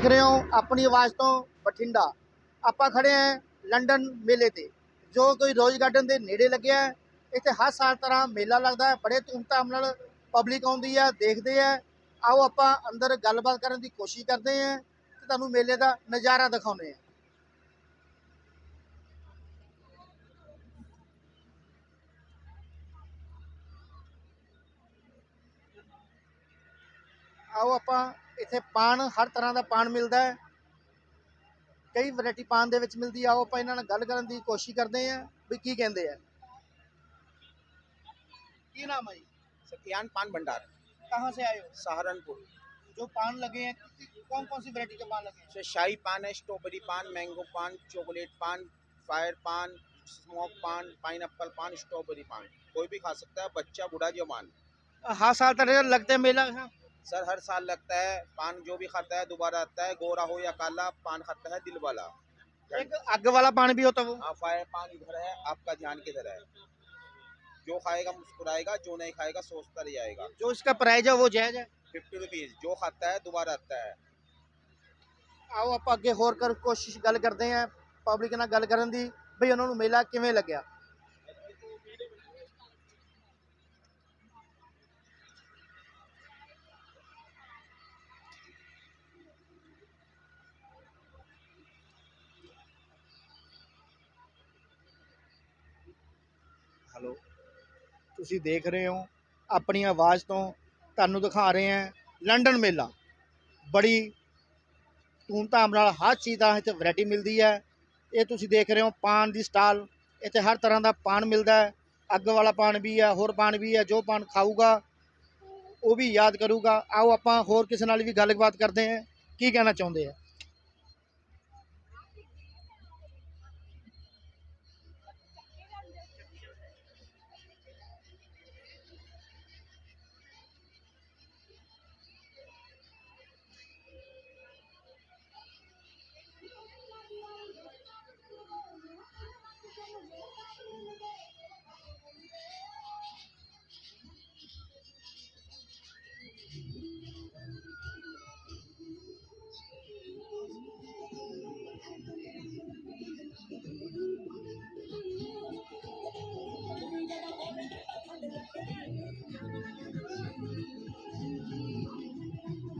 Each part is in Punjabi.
ਦੇਖ ਰਹੇ ਹੋ ਆਪਣੀ ਆਵਾਜ਼ ਤੋਂ ਬਠਿੰਡਾ। ਆਪਾਂ ਖੜੇ ਹਾਂ ਲੰਡਨ ਮੇਲੇ ਤੇ, ਜੋ ਕੋਈ ਰੋਜ਼ ਗਾਰਡਨ ਦੇ ਨੇੜੇ ਲੱਗਿਆ ਇੱਥੇ ਹਰ ਸਾਲ ਤਰ੍ਹਾਂ ਮੇਲਾ ਲੱਗਦਾ ਹੈ, ਬੜੇ ਧੂਮਧਾਮ ਨਾਲ ਪਬਲਿਕ ਆਉਂਦੀ ਹੈ, ਦੇਖਦੇ ਆ ਆਓ ਆਪਾਂ ਅੰਦਰ ਗੱਲਬਾਤ ਕਰਨ ਦੀ ਕੋਸ਼ਿਸ਼ ਕਰਦੇ ਹਾਂ ਤੇ ਤੁਹਾਨੂੰ ਮੇਲੇ ਦਾ ਨਜ਼ਾਰਾ ਦਿਖਾਉਂਦੇ ਹਾਂ। ਆਓ ਆਪਾਂ ਇੱਥੇ ਪਾਨ ਹਰ ਤਰ੍ਹਾਂ ਦਾ ਪਾਨ ਮਿਲਦਾ ਹੈ ਕਈ ਵੈਰਾਈਟੀ ਪਾਨ ਦੇ ਵਿੱਚ ਮਿਲਦੀ ਆ ਆਓ ਆਪਾਂ ਇਹਨਾਂ ਨਾਲ ਗੱਲ ਕਰਨ ਦੀ ਕੋਸ਼ਿਸ਼ ਕਰਦੇ ਹਾਂ ਵੀ ਕੀ ਕਹਿੰਦੇ ਆ ਕੀ ਨਾਮ ਹੈ ਜੀ सत्यान पान भंडार कहाँ से आए हो सहारनपुर जो पान लगे हैं कौन कौन सी वैरायटी के पान लगे हैं से शाही पान है स्ट्रॉबेरी पान मैंगो पान चॉकलेट पान फायर पान स्मोक पान पाइन पान स्ट्रॉबेरी पान कोई भी खा सकता है बच्चा बूढ़ा जवान हर साल तरह लगते हैं मेला यहाँ सर हर साल लगता है पान जो भी खाता है दोबारा आता है गोरा हो या काला पान खाता है दिल वाला एक आग वाला पान भी होता है वो हाँ फायर पान इधर है आपका ध्यान किधर है जो खाएगा मुस्कुराएगा जो नहीं खाएगा सोचता रह जाएगा जो इसका प्राइस है वो जायज है फिफ्टी रुपीज़ जो खाता है दोबारा आता है ਆਓ ਆਪਾਂ ਅੱਗੇ ਹੋਰ ਕਰ ਕੋਸ਼ਿਸ਼ ਗੱਲ ਕਰਦੇ ਹਾਂ ਪਬਲਿਕ ਨਾਲ ਗੱਲ ਕਰਨ ਦੀ ਵੀ ਉਹਨਾਂ ਨੂੰ ਮੇਲਾ ਕਿਵੇਂ ਲੱਗਿਆ ਤੁਸੀਂ ਦੇਖ ਰਹੇ ਹੋ, ਆਪਣੀ ਆਵਾਜ਼ ਤੋਂ ਤੁਹਾਨੂੰ ਦਿਖਾ ਰਹੇ ਹਾਂ ਲੰਡਨ ਮੇਲਾ। ਬੜੀ ਧੂਮਧਾਮ ਨਾਲ ਹਰ ਚੀਜ਼ ਦਾ ਇੱਥੇ ਵੈਰਾਈਟੀ ਮਿਲਦੀ ਹੈ। ਇਹ ਤੁਸੀਂ ਦੇਖ ਰਹੇ ਹੋ, ਪਾਨ ਦੀ ਸਟਾਲ, ਇੱਥੇ ਹਰ ਤਰ੍ਹਾਂ ਦਾ ਪਾਨ ਮਿਲਦਾ ਹੈ। ਅੱਗ ਵਾਲਾ ਪਾਨ ਵੀ ਹੈ, ਹੋਰ ਪਾਨ ਵੀ ਹੈ, ਜੋ ਪਾਨ ਖਾਊਗਾ, ਉਹ ਵੀ ਯਾਦ ਕਰੂਗਾ। ਆਓ ਆਪਾਂ ਹੋਰ ਕਿਸੇ ਨਾਲ ਵੀ ਗੱਲਬਾਤ ਕਰਦੇ ਹਾਂ। ਕੀ ਕਹਿਣਾ ਚਾਹੁੰਦੇ ਆ?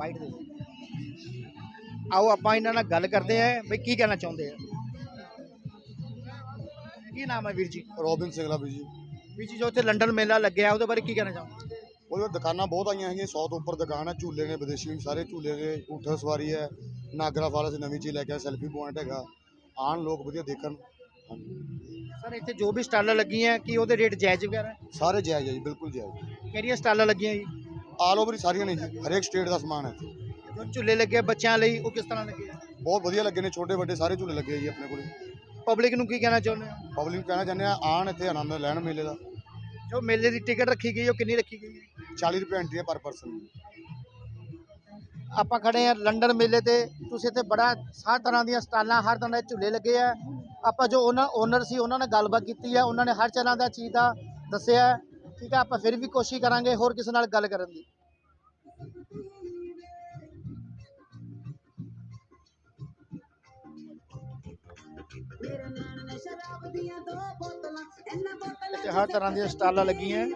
ਮਾਈਟ ਦੇ ਆਓ ਆਪਾਂ ਇਹਨਾਂ ਨਾਲ ਗੱਲ ਕਰਦੇ ਹਾਂ ਵੀ ਕੀ ਕਹਿਣਾ ਚਾਹੁੰਦੇ ਆ। ਕੀ ਨਾਮ ਹੈ ਵੀਰ ਜੀ? ਰੋਬਿਨ ਸਿੰਘਲਾ ਵੀ ਜੀ। ਵੀਰ ਜੀ ਜੋ ਇੱਥੇ ਲੰਡਨ ਮੇਲਾ ਲੱਗਿਆ ਉਹਦੇ ਬਾਰੇ ਕੀ ਕਹਿਣਾ ਚਾਹੁੰਦੇ ਉਹਦੇ ਦੁਕਾਨਾਂ ਬਹੁਤ ਆਈਆਂ ਹੈਗੀਆਂ 100 ਤੋਂ ਉੱਪਰ ਦੁਕਾਨ ਹੈ ਝੂਲੇ ਨੇ ਵਿਦੇਸ਼ੀ ਸਾਰੇ ਝੂਲੇ ਨੇ ਊਠ ਸਵਾਰੀ ਹੈ ਨਾਗਰਾ ਫਾਲ ਅਸੀਂ ਨਵੀਂ ਚੀਜ਼ ਲੈ ਕੇ ਸੈਲਫੀ ਪੁਆਇੰਟ ਹੈਗਾ। ਆਣ ਲੋਕ ਵਧੀਆ ਦੇਖਣ। ਸਰ ਇੱਥੇ ਜੋ ਵੀ ਸਟਾਲਾਂ ਲੱਗੀਆਂ ਕੀ ਉਹਦੇ ਰੇਟ ਜਾਇਜ਼ ਵਗੈਰਾ? ਸਾਰੇ ਜਾਇਜ਼ ਹੈ ਜੀ ਬਿਲਕੁਲ ਜਾਇਜ਼। ਕਿਹੜੀਆਂ ਸਟਾਲਾਂ ਲੱਗੀਆਂ ਜੀ? ਆਲ ਓਵਰ ਸਾਰੀਆਂ ਨੇ ਜੀ ਹਰੇਕ ਸਟੇਟ ਦਾ ਸਮਾਨ ਹੈ ਇੱਥੇ। ਜੋ ਝੁੱਲੇ ਲੱਗੇ ਬੱਚਿਆਂ ਲਈ ਉਹ ਕਿਸ ਤਰ੍ਹਾਂ ਲੱਗੇ ਬਹੁਤ ਵਧੀਆ ਲੱਗੇ ਨੇ ਛੋਟੇ ਵੱਡੇ ਸਾਰੇ ਝੂਲੇ ਲੱਗੇ ਜੀ ਆਪਣੇ ਕੋਲ। ਪਬਲਿਕ ਨੂੰ ਕੀ ਕਹਿਣਾ ਚਾਹੁੰਦੇ ਹੋ? ਪਬਲਿਕ ਨੂੰ ਕਹਿਣਾ ਚਾਹੁੰਦੇ ਆ ਆਣ ਇੱਥੇ ਆਨੰਦ ਲੈਣ ਮੇਲੇ ਦਾ। ਜੋ ਮੇਲੇ ਦੀ ਟਿਕਟ ਰੱਖੀ ਗਈ ਉਹ ਕਿੰਨੀ ਰੱਖੀ ਗਈ ਹੈ? 40 ਰੁਪਏ ਐਂਟਰੀ ਹੈ ਪਰ ਪਰਸਨ ਆਪਾਂ ਖੜੇ ਆ ਲੰਡਨ ਮੇਲੇ ਤੇ ਤੁਸੀਂ ਇੱਥੇ ਬੜਾ ਹਰ ਤਰ੍ਹਾਂ ਦੀਆਂ ਸਟਾਲਾਂ ਹਰ ਤਰ੍ਹਾਂ ਦੇ ਝੁੱਲੇ ਲੱਗੇ ਆ। ਆਪਾਂ ਜੋ ਉਹਨਾਂ ਓਨਰ ਸੀ ਉਹਨਾਂ ਨਾਲ ਗੱਲਬਾਤ ਕੀਤੀ ਆ ਉਹਨਾਂ ਨੇ ਹਰ ਤਰ੍ਹਾਂ ਦਾ ਚੀਜ਼ ਦਾ ਦੱਸਿਆ। ਹੈ। ਠੀਕ ਹੈ ਆਪਾਂ ਫਿਰ ਵੀ ਕੋਸ਼ਿਸ਼ ਕਰਾਂਗੇ ਹੋਰ ਕਿਸੇ ਨਾਲ ਗੱਲ ਕਰਨ ਦੀ ਇੱਥੇ ਹਰ ਤਰ੍ਹਾਂ ਦੀਆਂ ਸਟਾਲਾਂ ਲੱਗੀਆਂ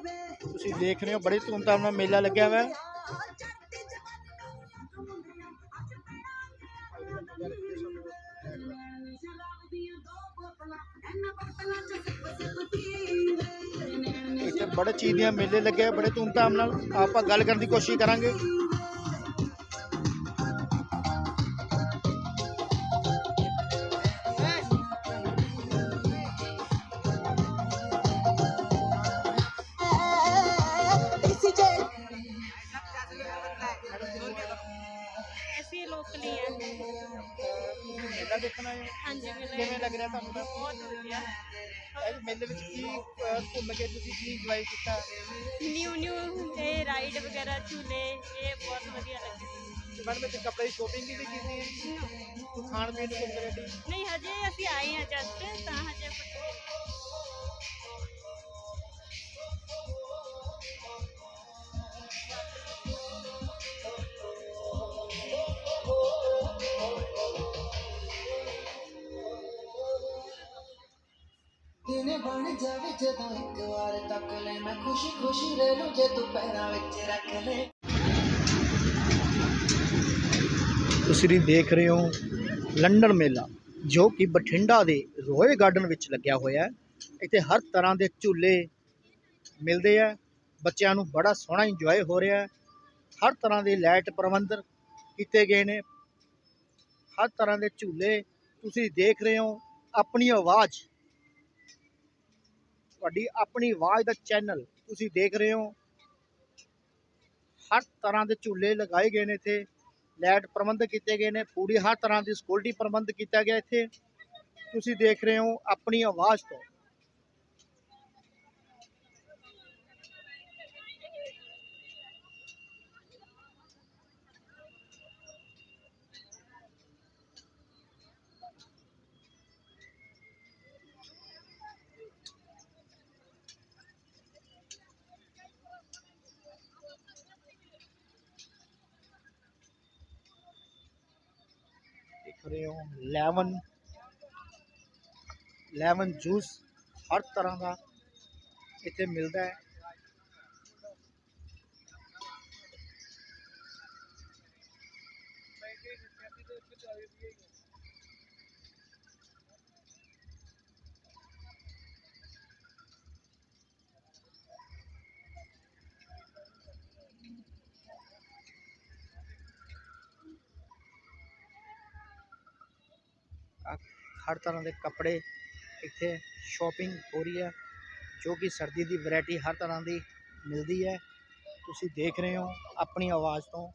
ਤੁਸੀਂ ਦੇਖ ਰਹੇ ਹੋ ਬੜੀ ਧੂਮਧਾਮ ਨਾਲ ਮੇਲਾ ਲੱਗਿਆ ਹੋਇਆ ਹੈ ਚੀਜ਼ ਦੀਆਂ ਮੇਲੇ ਲੱਗੇ ਬੜੇ ਧੂਮਧਾਮ ਨਾਲ ਆਪਾਂ ਗੱਲ ਕਰਨ ਦੀ ਕੋਸ਼ਿਸ਼ ਕਰਾਂਗੇ। ਰਾਈਡ ਵਗੈਰਾ ਝੂਲੇ ਇਹ ਬਹੁਤ ਵਧੀਆ ਲੱਗੇ ਤੇ ਮੈਡਮ ਇੱਥੇ ਕੱਪੜੇ ਦੀ ਸ਼ੋਪਿੰਗ ਵੀ ਕੀਤੀ ਹੈ ਖਾਣ ਪੀਣ ਦੀ ਕੋਈ ਵੈਰਾਈਟੀ ਨਹੀਂ ਹਜੇ ਅਸੀਂ ਆਏ ਹਾਂ ਜਸਟ ਤਾਂ ਹਜੇ ਕੁਛ ਨੇ ਬਣ ਜਾਵੇ ਜਦੋਂ ਇੱਕ ਵਾਰ ਤੱਕ ਲੈ। ਮੈਂ ਖੁਸ਼ੀ ਖੁਸ਼ੀ ਰਹਿ ਲੂੰ ਜੇ ਤੂੰ ਪੈਰਾਂ ਵਿੱਚ ਰੱਖ ਲੈ। ਤੁਸੀਂ ਦੇਖ ਰਹੇ ਹੋ ਲੰਡਨ ਮੇਲਾ, ਜੋ ਕਿ ਬਠਿੰਡਾ ਦੇ ਰੋਏ ਗਾਰਡਨ ਵਿੱਚ ਲੱਗਿਆ ਹੋਇਆ ਹੈ। ਇੱਥੇ ਹਰ ਤਰ੍ਹਾਂ ਦੇ ਝੂਲੇ ਮਿਲਦੇ ਆ, ਬੱਚਿਆਂ ਨੂੰ ਬੜਾ ਸੋਹਣਾ ਇੰਜੋਏ ਹੋ ਰਿਹਾ ਹੈ। ਹਰ ਤਰ੍ਹਾਂ ਦੇ ਲਾਈਟ ਪ੍ਰਬੰਧ ਕੀਤੇ ਗਏ ਨੇ। ਹਰ ਤਰ੍ਹਾਂ ਦੇ ਝੂਲੇ ਤੁਸੀਂ ਦੇਖ ਰਹੇ ਹੋ, ਆਪਣੀ ਆਵਾਜ਼ ਤੁਹਾਡੀ ਆਪਣੀ ਆਵਾਜ਼ ਦਾ ਚੈਨਲ ਤੁਸੀਂ ਦੇਖ ਰਹੇ ਹੋ। ਹਰ ਤਰ੍ਹਾਂ ਦੇ ਝੂਲੇ ਲਗਾਏ ਗਏ ਨੇ ਇੱਥੇ। ਲੈਟ ਪ੍ਰਬੰਧ ਕੀਤੇ ਗਏ ਨੇ। ਪੂਰੀ ਹਰ ਤਰ੍ਹਾਂ ਦੀ ਸਿਕਿਉਰਿਟੀ ਪ੍ਰਬੰਧ ਕੀਤਾ ਗਿਆ ਇੱਥੇ। ਤੁਸੀਂ ਦੇਖ ਰਹੇ ਹੋ ਆਪਣੀ ਆਵਾਜ਼ ਤੋਂ। ਰਹੇ ਹੋ ਲੈਮਨ ਲੈਮਨ ਜੂਸ ਹਰ ਤਰ੍ਹਾਂ ਦਾ ਇੱਥੇ ਮਿਲਦਾ ਹੈ ਹਰ ਤਰ੍ਹਾਂ ਦੇ ਕੱਪੜੇ ਇੱਥੇ ਸ਼ੋਪਿੰਗ ਹੋ ਰਹੀ ਹੈ, ਜੋ ਕਿ ਸਰਦੀ ਦੀ ਵਰਾਇਟੀ ਹਰ ਤਰ੍ਹਾਂ ਦੀ ਮਿਲਦੀ ਹੈ। ਤੁਸੀਂ ਦੇਖ ਰਹੇ ਹੋ ਆਪਣੀ ਆਵਾਜ਼ ਤੋਂ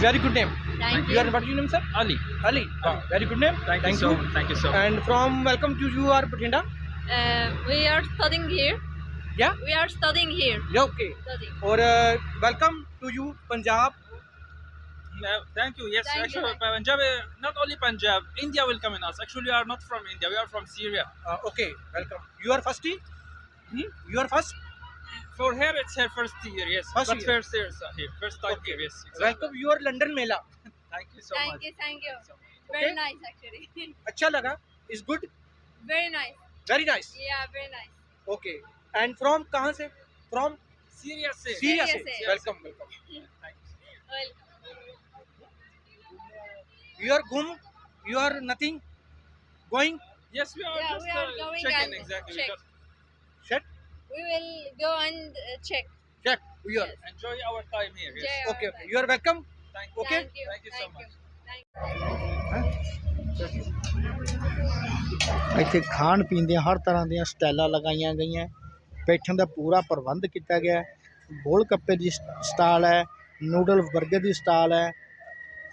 very good name. Thank You you. are what your name, sir? Ali. Ali. Ah, very good name. Thank, Thank you you. so Thank you so much. And from welcome to you are Batinda. Uh, we are studying here. Yeah. We are studying here. Yeah, okay. Studying. Or uh, welcome to you Punjab. Uh, thank you. Yes, Thank actually, thank Punjab, uh, not only Punjab, India will come in us. Actually, we are not from India. We are from Syria. Uh, okay, welcome. You are first? Hmm? You are first. For here, it's her first year. Yes, First but year. first year uh, here. First time Okay. here. Yes. Exactly. Welcome your London Mela. Thank you so thank much. you, thank you. So much. Very Okay. nice actually. अच्छा लगा? Is good. very nice. Very nice. Yeah, very nice. Okay. And from कहाँ से? From Syria, say. Syria Syria से. से. Welcome, welcome. Well, You are gum. You are nothing. Going. Yes, we are Yeah, just we are uh, going checking exactly. check. we will go and check. Check. We are. Yes. Enjoy our time here. Yes. Enjoy okay. okay. You are welcome. Thank you. Okay. Thank you, Thank you so Thank much. ਇੱਥੇ ਖਾਣ ਪੀਣ ਦੀਆਂ ਹਰ ਤਰ੍ਹਾਂ ਦੀਆਂ ਸਟਾਈਲਾਂ ਲਗਾਈਆਂ ਗਈਆਂ ਬੈਠਣ ਦਾ ਪੂਰਾ ਪ੍ਰਬੰਧ ਕੀਤਾ ਗਿਆ ਗੋਲ ਕੱਪੇ ਦੀ ਸਟਾਲ ਹੈ ਨੂਡਲ 버ਗਰ ਦੀ ਸਟਾਲ ਹੈ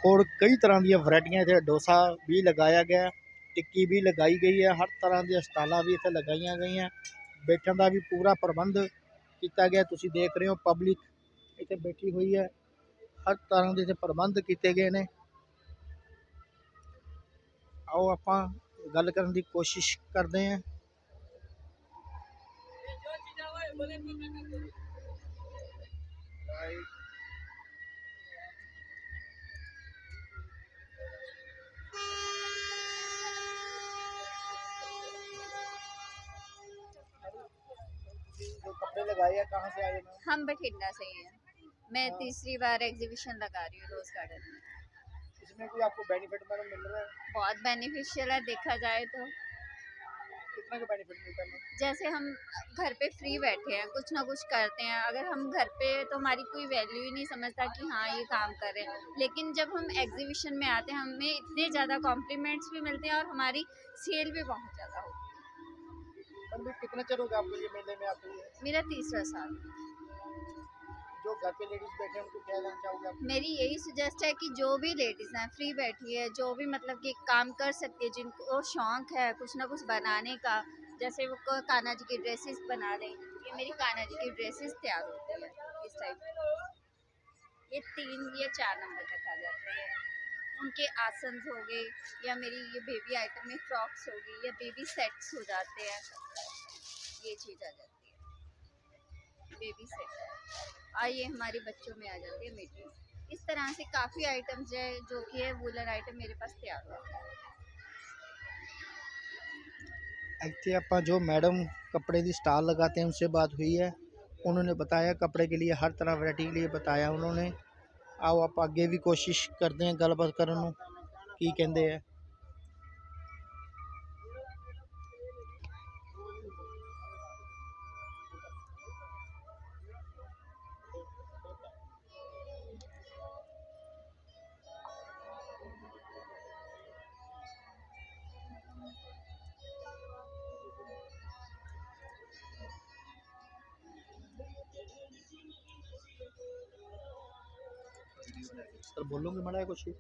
ਹੋਰ ਕਈ ਤਰ੍ਹਾਂ ਦੀਆਂ ਵੈਰਾਈਟੀਆਂ ਇੱਥੇ ਡੋਸਾ ਵੀ ਲਗਾਇਆ ਗਿਆ ਟਿੱਕੀ ਵੀ ਲਗਾਈ ਗਈ ਹੈ ਹਰ ਤਰ੍ਹਾਂ ਦੀਆਂ ਸਟਾਲਾਂ ਵੀ ਇੱਥੇ ਲਗਾਈਆਂ ਗਈਆਂ ਬੈਠਣ ਦਾ ਵੀ ਪੂਰਾ ਪ੍ਰਬੰਧ ਕੀਤਾ ਗਿਆ। ਤੁਸੀਂ ਦੇਖ ਰਹੇ ਹੋ ਪਬਲਿਕ ਇੱਥੇ ਬੈਠੀ ਹੋਈ ਹੈ। ਹਰ ਤਰ੍ਹਾਂ ਦੇ ਇੱਥੇ ਪ੍ਰਬੰਧ ਕੀਤੇ ਗਏ ਨੇ। ਆਓ ਆਪਾਂ ਗੱਲ ਕਰਨ ਦੀ ਕੋਸ਼ਿਸ਼ ਕਰਦੇ ਹਾਂ। जो कपड़े लगाए हैं कहाँ से आए? हम बठिंडा से ही हैं। मैं तीसरी बार एग्जीबिशन लगा रही हूँ रोज गार्डन में। इसमें कोई आपको बेनिफिट मिल रहा है? बहुत बेनिफिशियल है देखा जाए तो। तरह का बेनिफिट मिलता है? जैसे हम घर पे फ्री बैठे हैं कुछ ना कुछ करते हैं। अगर हम घर पे तो हमारी कोई वैल्यू ही नहीं समझता कि हाँ ये काम कर रहे हैं। लेकिन जब हम एग्जीबिशन में आते हैं हमें इतने ज़्यादा कॉम्प्लीमेंट्स भी मिलते हैं और हमारी सेल भी बहुत ज़्यादा होती है। कितना होगा आपको ये मेले में आते हुए? मेरा तीसरा साल। जो घर पे लेडीज़ बैठे हैं उनको क्या कहना चाहोगे मेरी यही सजेस्ट है कि जो भी लेडीज़ हैं फ्री बैठी है जो भी मतलब कि काम कर सकती है जिनको शौक है कुछ ना कुछ बनाने का जैसे वो कान्हा जी की ड्रेसेस बना रहे ये मेरी कान्हा जी की ड्रेसेस तैयार होती है इस टाइप ये तीन या चार नंबर तक आ जाते हैं। उनके आसन हो गए या मेरी ये बेबी आइटम में फ्रॉक्स हो गई या बेबी सेट्स हो जाते हैं ये चीज़ आ जाती है बेबी सेट और ये हमारे बच्चों में आ जाती है मिट्टी इस तरह से काफ़ी आइटम्स है जो कि है वूलन आइटम मेरे पास तैयार हुआ है ਇੱਥੇ ਆਪਾਂ ਜੋ मैडम कपड़े की स्टॉल लगाते हैं उनसे बात हुई है उन्होंने बताया कपड़े के लिए हर तरह वैरायटी के लिए बताया उन्होंने ਆਓ ਆਪਾਂ ਅੱਗੇ ਵੀ ਕੋਸ਼ਿਸ਼ ਕਰਦੇ ਹਾਂ ਗੱਲਬਾਤ ਕਰਨ ਨੂੰ। ਕੀ ਕਹਿੰਦੇ ਹੈ सर बोलूँगी मड़ा है कुछ ही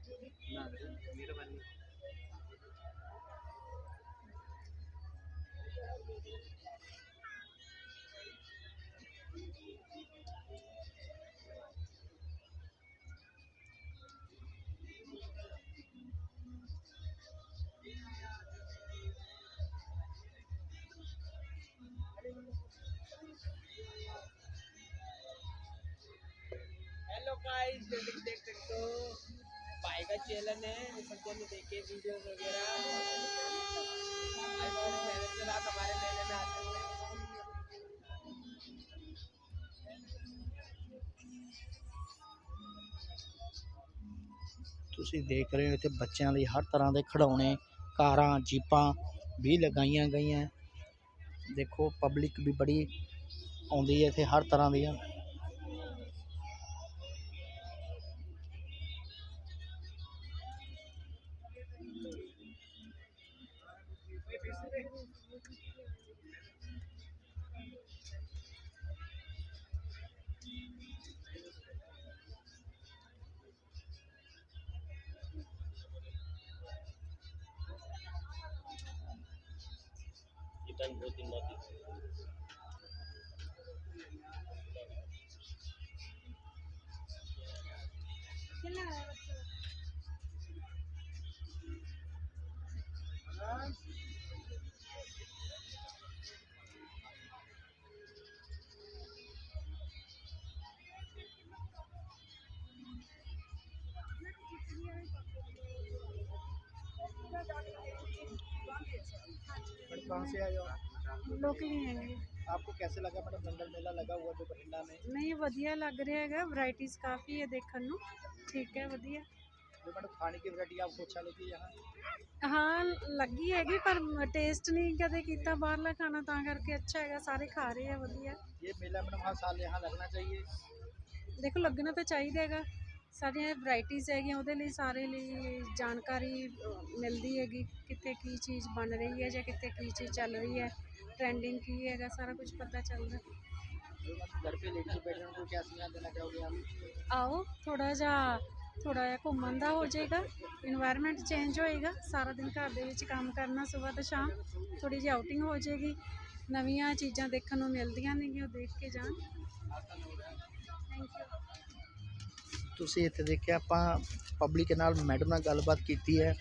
चैनल है सज्जन ने देखे वीडियो वगैरह आज बहुत मेहनत के साथ हमारे मेले में आते हैं ਤੁਸੀਂ ਦੇਖ ਰਹੇ ਹੋ ਇੱਥੇ ਬੱਚਿਆਂ ਲਈ ਹਰ ਤਰ੍ਹਾਂ ਦੇ ਖਿਡੌਣੇ ਕਾਰਾਂ ਜੀਪਾਂ ਵੀ ਲਗਾਈਆਂ ਗਈਆਂ ਦੇਖੋ ਪਬਲਿਕ ਵੀ ਬੜੀ ਆਉਂਦੀ ਹੈ ਇੱਥੇ ਹਰ ਤਰ੍ਹਾਂ ਦੀਆਂ and growth in Northeast. Thank you. Madam कहाँ से आए हो आप? ਲੋਕਲੀ ਹੈਗੇ आपको कैसे लगा मैडम लंडन मेला लगा हुआ जो बठिंडा में ਨਹੀਂ ਵਧੀਆ ਲੱਗ ਰਿਹਾ ਹੈਗਾ ਵੈਰਾਈਟੀਜ਼ ਕਾਫੀ ਹੈ ਦੇਖਣ ਨੂੰ ਠੀਕ ਹੈ ਵਧੀਆ जो मैडम खाने की वैरायटी आपको अच्छा लगी यहाँ ਹਾਂ ਲੱਗੀ ਹੈਗੀ ਪਰ ਟੇਸਟ ਨਹੀਂ ਕਦੇ ਕੀਤਾ ਬਾਹਰਲਾ ਖਾਣਾ ਤਾਂ ਕਰਕੇ ਅੱਛਾ ਹੈਗਾ ਸਾਰੇ ਖਾ ਰਹੇ ਆ ਵਧੀਆ ये मेला मैडम हर साल यहाँ लगना चाहिए ਦੇਖੋ ਲੱਗਣਾ ਤਾਂ ਚਾਹੀਦਾ ਹੈਗਾ ਸਾਰੀਆਂ ਵੈਰਾਈਟੀਜ਼ ਹੈਗੀਆਂ ਉਹਦੇ ਲਈ ਸਾਰੇ ਲਈ ਜਾਣਕਾਰੀ ਅ, ਮਿਲਦੀ ਹੈਗੀ ਕਿੱਥੇ ਕੀ ਚੀਜ਼ ਬਣ ਰਹੀ ਹੈ ਜਾਂ ਕਿੱਥੇ ਕੀ ਚੀਜ਼ ਚੱਲ ਰਹੀ ਹੈ ਟ੍ਰੈਂਡਿੰਗ ਕੀ ਹੈਗਾ ਸਾਰਾ ਕੁਝ ਪਤਾ ਚੱਲਦਾ जो मैडम घर पे लेडीज बैठे हैं उनको क्या सुझाव देना चाहोगे आप ਆਓ ਥੋੜਾ ਜਿਹਾ ਥੋੜਾ ਜਿਹਾ ਘੁੰਮਣ ਦਾ ਹੋ ਜਾਏਗਾ ਇਨਵਾਇਰਨਮੈਂਟ ਚੇਂਜ ਹੋਏਗਾ ਸਾਰਾ ਦਿਨ ਘਰ ਦੇ ਵਿੱਚ ਕੰਮ ਕਰਨਾ ਸਵੇਰ ਤੋਂ ਸ਼ਾਮ ਥੋੜੀ ਜਿਹੀ ਆਊਟਿੰਗ ਹੋ ਜਾਏਗੀ ਨਵੀਆਂ ਚੀਜ਼ਾਂ ਦੇਖਣ ਨੂੰ ਮਿਲਦੀਆਂ ਨੇਗੀਆਂ ਉਹ ਦੇਖ ਕੇ ਜਾਣ ਥੈਂਕ ਯੂ ਤੁਸੀਂ ਇੱਥੇ ਦੇਖਿਆ, ਆਪਾਂ ਪਬਲਿਕ ਨਾਲ ਮੈਡਮ ਨਾਲ ਗੱਲਬਾਤ ਕੀਤੀ ਹੈ।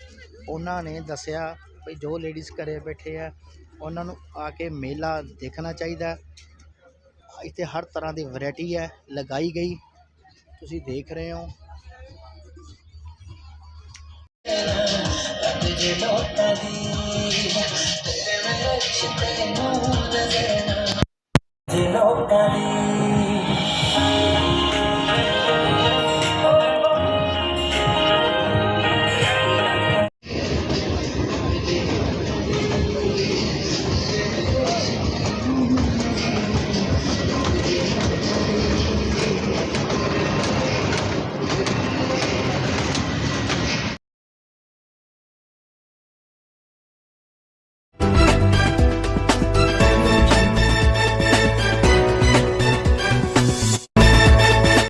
ਉਹਨਾਂ ਨੇ ਦੱਸਿਆ ਵੀ ਜੋ ਲੇਡੀਜ਼ ਘਰ ਬੈਠੇ ਆ, ਉਹਨਾਂ ਨੂੰ ਆ ਕੇ ਮੇਲਾ ਦੇਖਣਾ ਚਾਹੀਦਾ। ਇੱਥੇ ਹਰ ਤਰ੍ਹਾਂ ਦੀ ਵੈਰਾਈਟੀ ਹੈ, ਲਗਾਈ ਗਈ। ਤੁਸੀਂ ਦੇਖ ਰਹੇ ਹੋ। ਜੇ ਲੋਕਾਂ ਦੀ